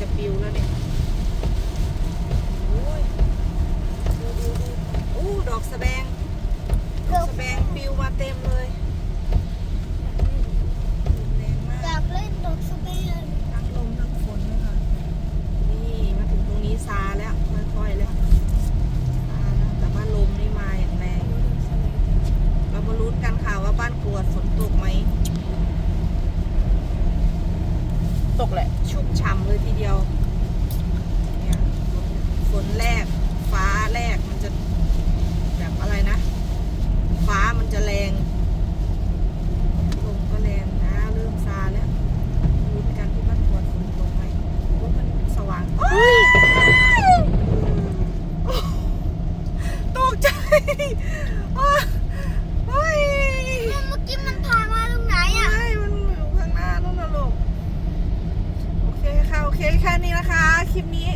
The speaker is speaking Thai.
จะปิวแล้วเนี่ยโอ้ยดอ้ดอกสแบงดอกสแบงปิวมาเต็มเลย ตกแหละ ชุ่มฉ่ำเลยทีเดียว นี้นะคะ คลิปนี้